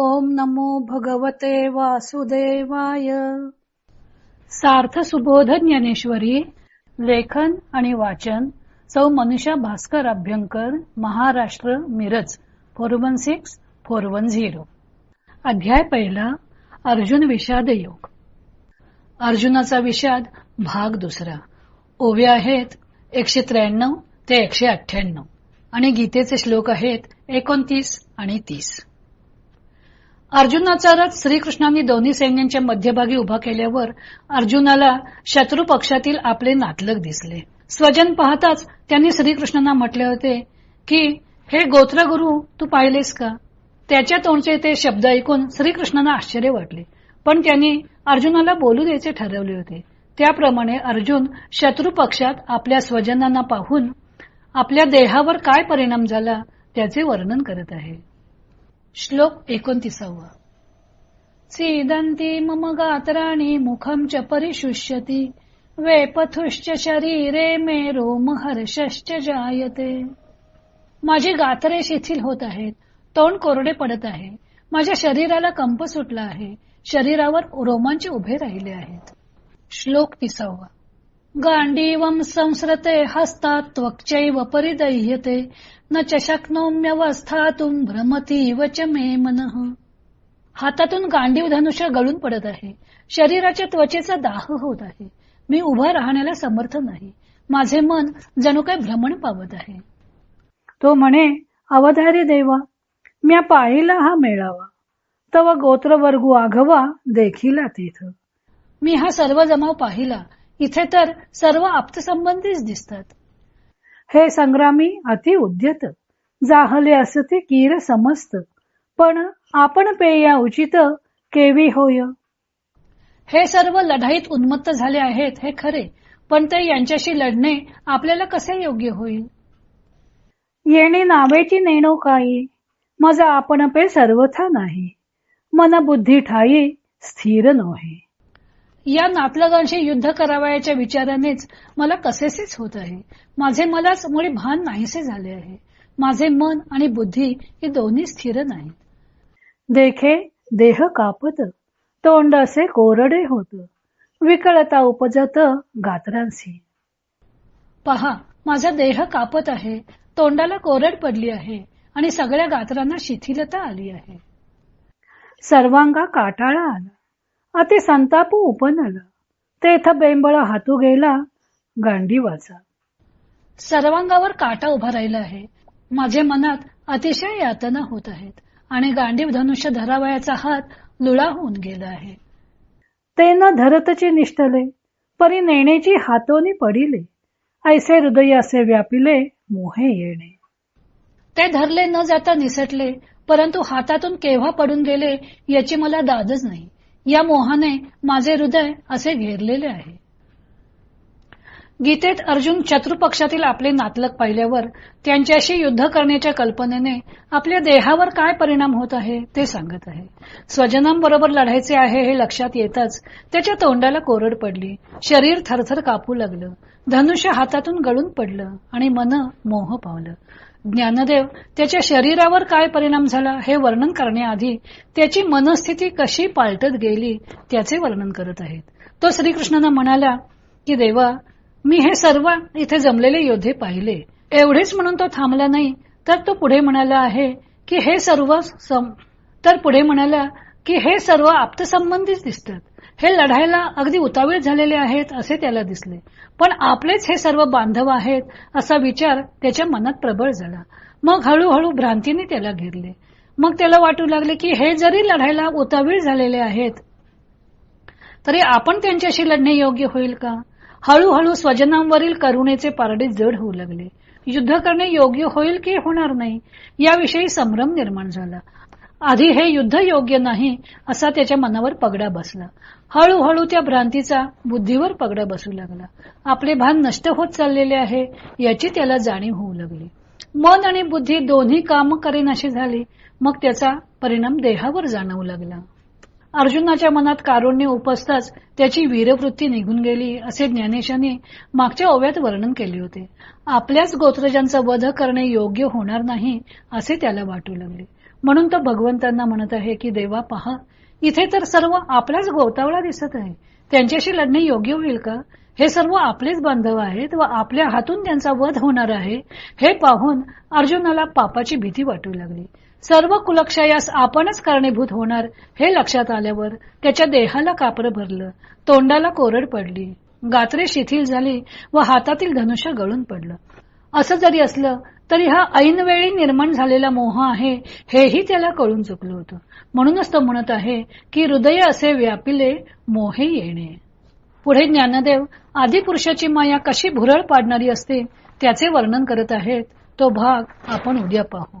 ओम नमो भगवते वासुदेवाय. सार्थ सुबोध ज्ञानेश्वरी लेखन आणि वाचन सौ Manusha Bhaskar Abhyankar Maharashtra Miraj four one six four one zero. अध्याय पहिला अर्जुन विषाद योग अर्जुनाचा विषाद भाग दुसरा. ओवे आहेत एकशे त्र्याण्णव ते एकशे अठ्ठ्याण्णव. आणि गीतेचे श्लोक आहेत एकोणतीस आणि तीस. अर्जुनाचा रथ श्रीकृष्णांनी दोन्ही सैन्यांच्या मध्यभागी उभा केल्यावर अर्जुनाला शत्रू पक्षातील आपले नातलग दिसले. स्वजन पाहताच त्यांनी श्रीकृष्णांना म्हटले होते की हे गोत्रगुरु तू पाहिलेस का? त्याच्या तोंडचे ते शब्द ऐकून श्रीकृष्णांना आश्चर्य वाटले. पण त्यांनी अर्जुनाला बोलू द्यायचे ठरवले होते. त्याप्रमाणे अर्जुन शत्रू पक्षात आपल्या स्वजनांना पाहून आपल्या देहावर काय परिणाम झाला त्याचे वर्णन करत आहे. श्लोक एकोणतीसावा. सीदंती मम गात्राणी मुखम च परिशुष्यती वेपथुश्च शरीरे मे रोम हर्षश्च जायते. माझी गात्रे शिथिल होत आहेत तोंड कोरडे पडत आहे माझ्या शरीराला कंप सुटला आहे शरीरावर रोमांच उभे राहिले आहेत. श्लोक तिसावा. गांडीवम संस्रते हस्तात त्वक्चैव परिदह्यते। न च शक्नोम्यवस्थातुम भ्रमतीव च मे मनः। हातातून गांडीव धनुष्य गळून पडत आहे। शरीराच्या त्वचेचा दाह होत आहे। मी उभा राहण्याला समर्थ नाही। माझे मन जणू काय भ्रमण पावत आहे। तो म्हणे अवधारी देवा म्या पाहिला हा मेळावा। तव गोत्रवर्गू आघवा देखील तिथ। मी हा सर्व जमाव पाहिला। इथे तर सर्व आप्तसंबंधीच दिसतात. हे संग्रामी अति उद्यत जाहले असते कीर समस्त पण आपण पेया उचित केवी होय? हे सर्व लढाईत उन्मत्त झाले आहेत हे खरे पण ते यांच्याशी लढणे आपल्याला कसे योग्य होईल? येणे नावेची नेणो काही माझा आपण पे सर्वथा नाही. मन बुद्धी ठाई स्थिर नव्हे या नातलगांशी युद्ध करावयाच्या विचारानेच मला कसेसेच होत आहे. माझे मलाच मुळे भान नाहीसे झाले आहे. माझे मन आणि बुद्धी ही दोन्ही स्थिर नाहीत. देखे देह कापत तोंड असे कोरडे होत. विकळता उपजत गात्रांशी. पहा माझा देह कापत आहे तोंडाला कोरड पडली आहे आणि सगळ्या गात्रांना शिथिलता आली आहे. सर्वांगा काटाळा आला. अति संताप उपनला. तेथ बेंबळ हातू गेला गांडीवाचा सर्वांगावर काटा उभा राहिला आहे. माझ्या मनात अतिशय यातना होत आहेत आणि गांडीव धनुष्य धरावयाचा हात लुळा होऊन गेला आहे. ते न धरतचे निष्ठले परी नेण्याची हातोनी पडिले. ऐसे हृदय असे व्यापिले मोहे येणे. ते धरले न जाता निसटले परंतु हातातून केव्हा पडून गेले याची मला दादच नाही. या मोहाने माझे हृदय असे घेरलेले आहे. गीतेत अर्जुन शत्रुपक्षातील आपले नातलक पाहिल्यावर त्यांच्याशी युद्ध करण्याच्या कल्पनेने आपल्या देहावर काय परिणाम होत आहे ते सांगत आहे. स्वजनांबरोबर लढायचे आहे हे लक्षात येताच त्याच्या तोंडाला कोरड पडली. शरीर थरथर कापू लागलं. धनुष्य हातातून गळून पडलं आणि मन मोह पावलं. ज्ञानदेव त्याच्या शरीरावर काय परिणाम झाला हे वर्णन करण्याआधी त्याची मनस्थिती कशी पालटत गेली त्याचे वर्णन करत आहेत. तो श्रीकृष्णांना म्हणाला की देवा मी हे सर्व इथे जमलेले योद्धे पाहिले. एवढेच म्हणून तो थांबला नाही. तर तो पुढे म्हणाला आहे की हे सर्व तर पुढे म्हणाला की हे सर्व आप्तसंबंधीच दिसतात. हे लढायला अगदी उतावीळ झालेले आहेत असे त्याला दिसले. पण आपलेच हे सर्व बांधव आहेत असा विचार त्याच्या मनात प्रबळ झाला. मग हळूहळू भ्रांतीने त्याला घेरले. मग त्याला वाटू लागले की हे जरी लढायला उतावीळ झालेले आहेत तरी आपण त्यांच्याशी लढणे योग्य होईल का? हळूहळू स्वजनांवरील करुणेचे पारडे जड होऊ लागले. युद्ध करणे योग्य होईल की होणार नाही? याविषयी संभ्रम निर्माण झाला. आधी हे युद्ध योग्य नाही असा त्याच्या मनावर पगडा बसला. हळूहळू त्या भ्रांतीचा बुद्धीवर पगडा बसू लागला. आपले भान नष्ट होत चाललेले आहे याची त्याला जाणीव होऊ लागली. मन आणि बुद्धी दोन्ही काम करेन अशी झाली मग त्याचा परिणाम देहावर जाणवू लागला. अर्जुनाच्या मनात कारुण्य उपसताच त्याची वीरवृत्ती निघून गेली असे ज्ञानेशाने मागच्या ओव्यात वर्णन केले होते. आपल्याच गोत्रजांचा वध करणे योग्य होणार नाही असे त्याला वाटू लागले. म्हणून तो भगवंतांना म्हणत आहे की देवा पहा इथे तर सर्व आपलाच गोतावळा दिसत आहे. त्यांच्याशी लढणे योग्य होईल का? हे सर्व आपलेच बांधव आहेत व आपल्या हातून त्यांचा वध होणार आहे. हे पाहून अर्जुनाला पापाची भीती वाटू लागली. सर्व कुलक्षयास आपणच कारणीभूत होणार हे लक्षात आल्यावर त्याच्या देहाला कापर भरलं. तोंडाला कोरड पडली. गात्रे शिथिल झाली व हातातील धनुष्य गळून पडलं. असं जरी असलं तरी हा ऐनवेळी निर्माण झालेला मोह आहे हेही त्याला कळून चुकलं होतं. म्हणूनच तो म्हणत आहे की हृदय असे व्यापिले मोहे येणे. पुढे ज्ञानदेव आदिपुरुषाची माया कशी भुरळ पाडणारी असते त्याचे वर्णन करत आहेत तो भाग आपण उद्या पाहू.